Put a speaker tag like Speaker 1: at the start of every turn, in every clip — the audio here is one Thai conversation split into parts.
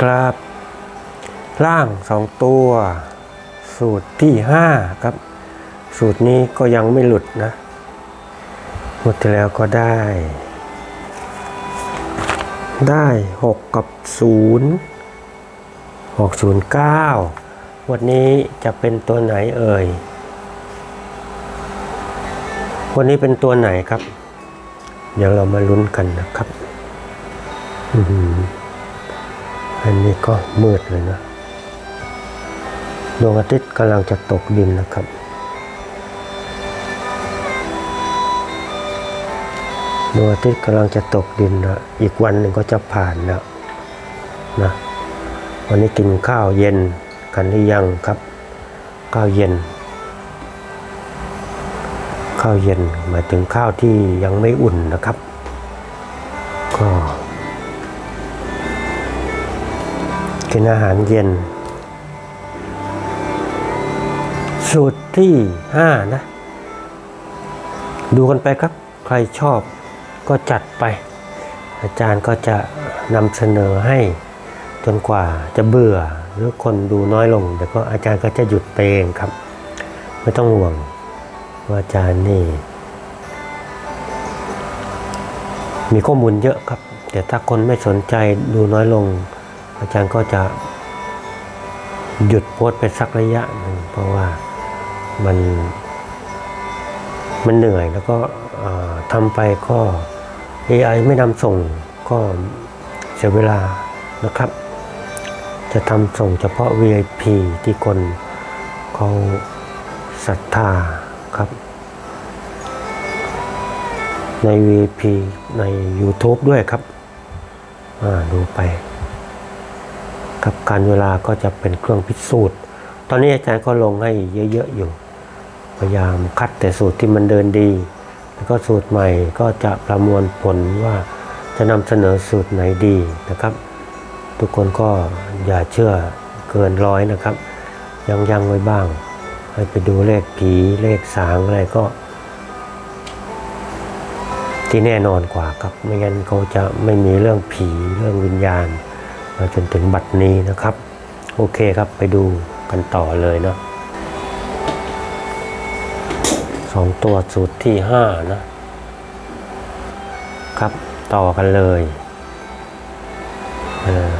Speaker 1: ครับ ล่างสองตัว สูตรที่ห้าครับ สูตรนี้ก็ยังไม่หลุดนะหมดที่แล้วก็ได้ ได้หกกับศูนย์หกศูนย์เก้าวันนี้จะเป็นตัวไหนเอ่ย วันนี้เป็นตัวไหนครับ เดี๋ยวเรามาลุ้นกันนะครับ อื้อ หืออันนี้ก็มืดเลยนะดวงอาทิตย์กำลังจะตกดินนะครับ ดวงอาทิตย์กำลังจะตกดินแล้วอีกวันหนึ่งก็จะผ่านแล้วนะวันนี้กินข้าวเย็นกันหรือยังครับข้าวเย็น ข้าวเย็นหมายถึงข้าวที่ยังไม่อุ่นนะครับ ก็ กินอาหารเย็น สูตรที่ห้านะ ดูกันไปครับ ใครชอบก็จัดไป อาจารย์ก็จะนำเสนอให้จนกว่าจะเบื่อหรือคนดูน้อยลงเดี๋ยวก็อาจารย์ก็จะหยุดไปเองครับ ไม่ต้องห่วงว่าอาจารย์นี่ มีข้อมูลเยอะครับ แต่ถ้าคนไม่สนใจดูน้อยลง อาจารย์ก็จะหยุดโพสไปสักระยะหนึ่งเพราะว่ามันมันเหนื่อยแล้วก็ทำไปก็ AI ไม่นำส่งก็เสียเวลานะครับ จะทำส่งเฉพาะ VIP ที่คนเขาศรัทธาครับ ใน VIP ใน YouTube ด้วยครับอ่าดูไป กับ การเวลาก็จะเป็นเครื่องพิสูจน์ ตอนนี้อาจารย์ก็ลงให้เยอะๆอยู่ พยายามคัดแต่สูตรที่มันเดินดี แล้วก็สูตรใหม่ก็จะประมวลผลว่าจะนำเสนอสูตรไหนดีนะครับ ทุกคนก็อย่าเชื่อเกินร้อยนะครับ ยังยังไว้บ้าง ให้ไปดูเลขผีเลขสางอะไรก็ ที่แน่นอนกว่าครับ ไม่งั้นเขาจะไม่มีเรื่องผีเรื่องวิญญาณ มาจนถึงบัดนี้นะครับ โอเคครับไปดูกันต่อเลยเนาะสองตัวสูตรที่ห้านะครับต่อกันเลยเออ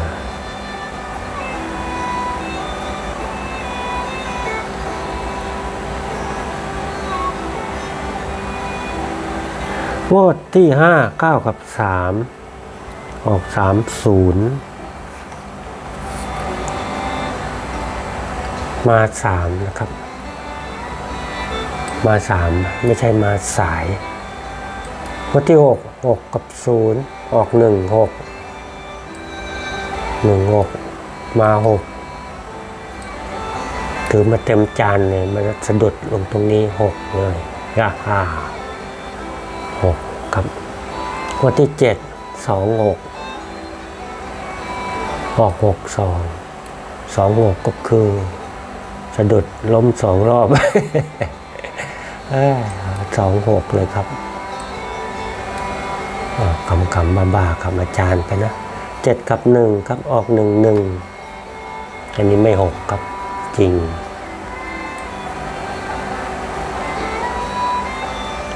Speaker 1: วดที่ห้าเก้ากับสามออกสามศูนย์ มาสามนะครับ มาสามไม่ใช่มาสายวันที่หกหกกับศูนย์ออกหนึ่งหกหนึ่งหกมาหกถือมาเต็มจานเลยมันสะดุดลงตรงนี้หกเลยยาฮ่าหกครับวันที่เจ็ดสองหกออกหกสองสองหกก็คือ สะดุดล้มสองรอบสองหกเลยครับคำคำบ้าบ้าๆคำอาจารย์ไปนะเจ็ดกับหนึ่งครับออกหนึ่งหนึ่งอันนี้ไม่หกครับจริง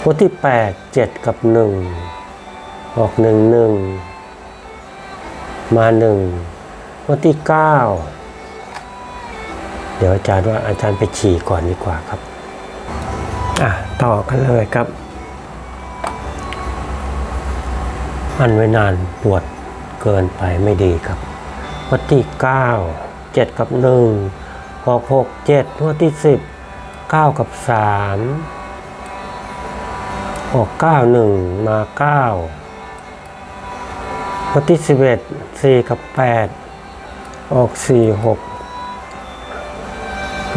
Speaker 1: วันที่แปดเจ็ดกับหนึ่งออกหนึ่งหนึ่งมาหนึ่งวันที่เก้า เดี๋ยวอาจารย์ว่าอาจารย์ไปฉี่ก่อนดีกว่าครับ อะต่อกันเลยครับอันไว้นานปวดเกินไปไม่ดีครับ วันที่เก้าเจ็ดกับหนึ่งหกหกเจ็ดวันที่สิบเก้ากับสามออกเก้าหนึ่งมาเก้าวันที่สิบเอ็ดสี่กับแปดออกสี่หก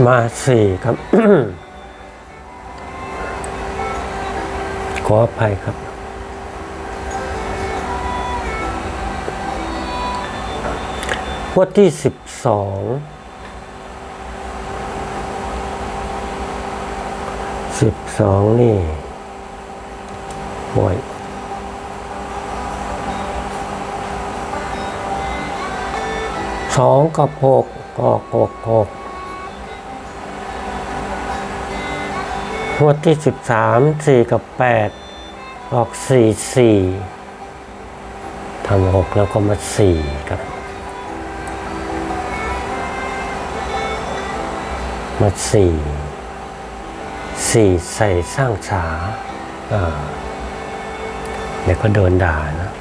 Speaker 1: มาสี่ครับ ขออภัยครับ วันที่สิบสองสิบสองนี่บ่อยสองกับหกออกหกหก งวดที่สิบสามสี่กับแปดออกสี่สี่ทำหกแล้วก็มาสี่ครับ มาสี่สี่ใส่สร้างฉาอ่าเดี๋ยวก็โดนด่านะ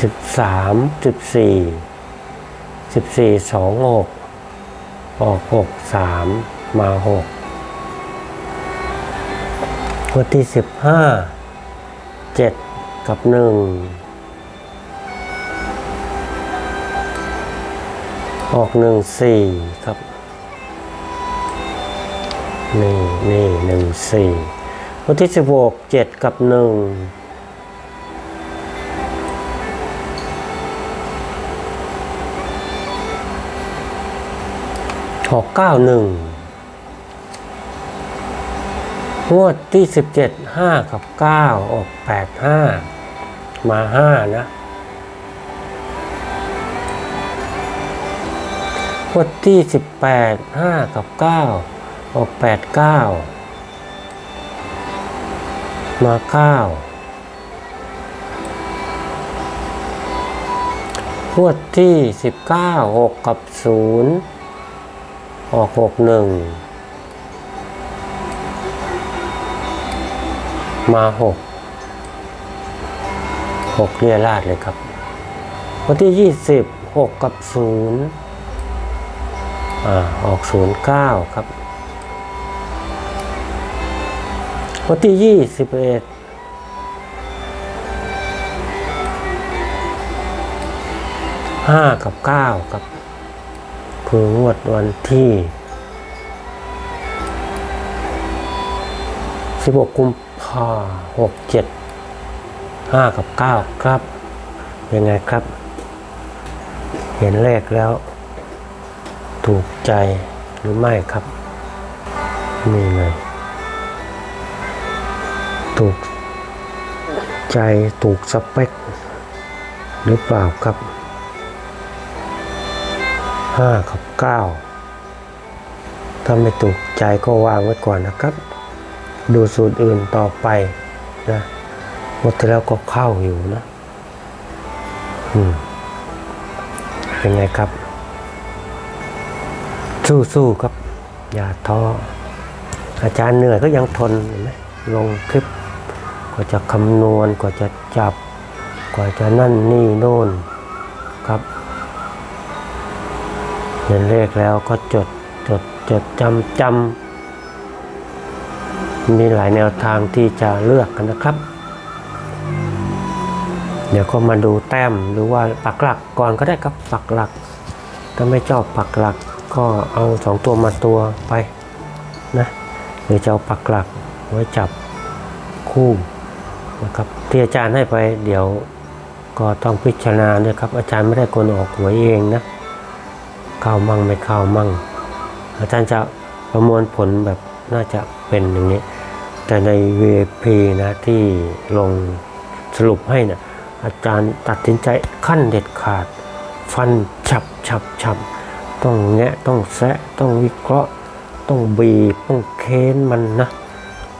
Speaker 1: สิบสามสิบสี่สิบสี่สองหกออกหกสามมาหก วันที่สิบห้าเจ็ดกับหนึ่งออกหนึ่งสี่ครับ นี่นี่หนึ่งสี่วันที่สิบหกเจ็ดกับหนึ่งหกเก้าหนึ่ง พวดที่ 17 5 กับ 9 ออก 8 5 มา 5 นะพวดที่ 18 5 กับ 9 ออก 8 9 มา9พวดที่ 19 6 กับ 0 ออก 6 1 มาหกหกเรียราดเลยครับ วันที่ยี่สิบหกกับศูนย์อ่าออกศูนย์เก้าครับ วันที่ยี่สิบเอ็ดห้ากับเก้าครับ คืองวดวันที่สิบหกกุมภา หกเจ็ดห้ากับเก้าครับ ยังไงครับ เห็นเลขแล้ว ถูกใจหรือไม่ครับ นี่ไงถูกใจถูกสเปคหรือเปล่าครับห้ากับเก้าถ้าไม่ถูกใจก็วางไว้ก่อนนะครับ ดูสูตรอื่นต่อไปนะหมดที่แล้วก็เข้าอยู่นะอืมเป็นไงครับ สู้ๆครับ อย่าท้ออาจารย์เหนื่อยก็ยังทนเห็นไหมลงคลิปกว่าจะคำนวณกว่าจะจับ กว่าจะนั่นนี่โน่นครับเห็นเลขแล้วก็จดจดจดจำจำ มีหลายแนวทางที่จะเลือกกันนะครับ เดี๋ยวก็มาดูแต้มหรือว่าปักหลักก่อนก็ได้ครับปักหลัก ถ้าไม่ชอบปักหลักก็เอาสองตัวมาตัวไปนะหรือจะเอาปักหลักไว้จับคู่นะครับที่อาจารย์ให้ไปเดี๋ยวก็ต้องพิจารณาด้วยครับ อาจารย์ไม่ได้คนออกหวยเองนะเข้ามั่งไม่เข้ามั่ง อาจารย์จะประมวลผลแบบน่าจะ เป็นอย่างนี้ แต่ใน VIP นะที่ลงสรุปให้นะอาจารย์ตัดสินใจขั้นเด็ดขาด ฟันฉับฉับฉับต้องแงะต้องแซะต้องวิเคราะห์ ต้องบีบต้องเค้นมันนะ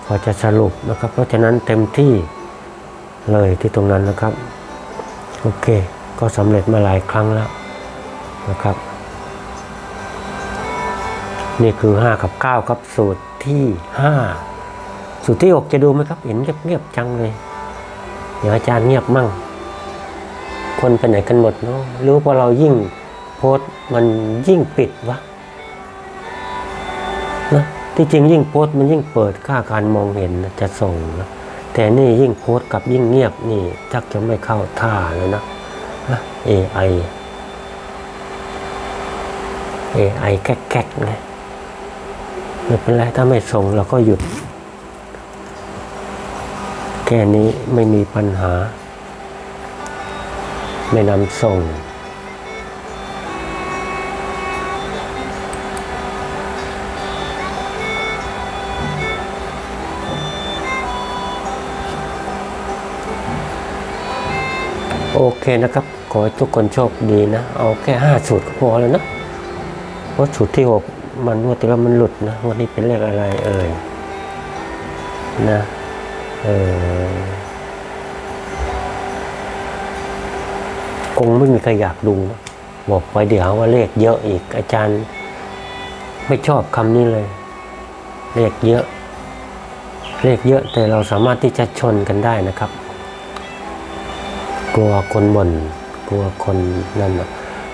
Speaker 1: พอจะสรุปนะครับ เพราะฉะนั้นเต็มที่เลยที่ตรงนั้นนะครับ โอเค ก็สำเร็จมาหลายครั้งแล้วนะครับ นี่คือ 5 กับ 9 ครับสูตรที่ 5 สูตรที่ 6 จะดูไหมครับ เห็นเงียบๆจังเลย เดี๋ยวอาจารย์เงียบมั่ง คนไปไหนกันหมดเนาะรู้พอเรายิ่งโพสมันยิ่งปิดวะนะที่จริงยิ่งโพสมันยิ่งเปิดค่าการมองเห็นจะส่งนะแต่นี่ยิ่งโพสกับยิ่งเงียบนี่ชักจะไม่เข้าท่าเลยนะนะ AI AI แก๊กๆไง ไม่เป็นไรถ้าไม่ส่งเราก็หยุด แค่นี้ไม่มีปัญหา ไม่นำส่ง โอเคนะครับ ขอให้ทุกคนโชคดีนะ เอาแค่ห้าสูตรก็พอแล้วนะเพราะสูตรที่หก มันงวดที่แล้วมันหลุดนะวันนี้เป็นเลขอะไรเอ่ยนะเออคงไม่มีใครอยากดูนะบอกไปเดี๋ยวว่าเลขเยอะอีก อาจารย์ ไม่ชอบคำนี้เลย เลขเยอะ เลขเยอะแต่เราสามารถที่จะชนกันได้นะครับ กลัวคนบ่นกลัวคนนั่นนะ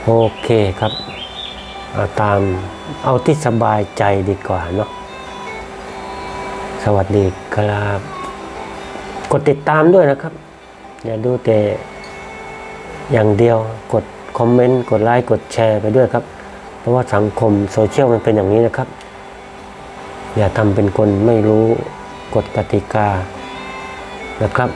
Speaker 1: โอเคครับ ตามเอาที่สบายใจดีกว่าเนาะสวัสดีครับ กดติดตามด้วยนะครับ อย่าดูแต่อย่างเดียวกดคอมเมนต์กดไลค์กดแชร์ไปด้วยครับ เพราะว่าสังคมโซเชียลมันเป็นอย่างนี้นะครับ อย่าทำเป็นคนไม่รู้กฎกติกานะครับ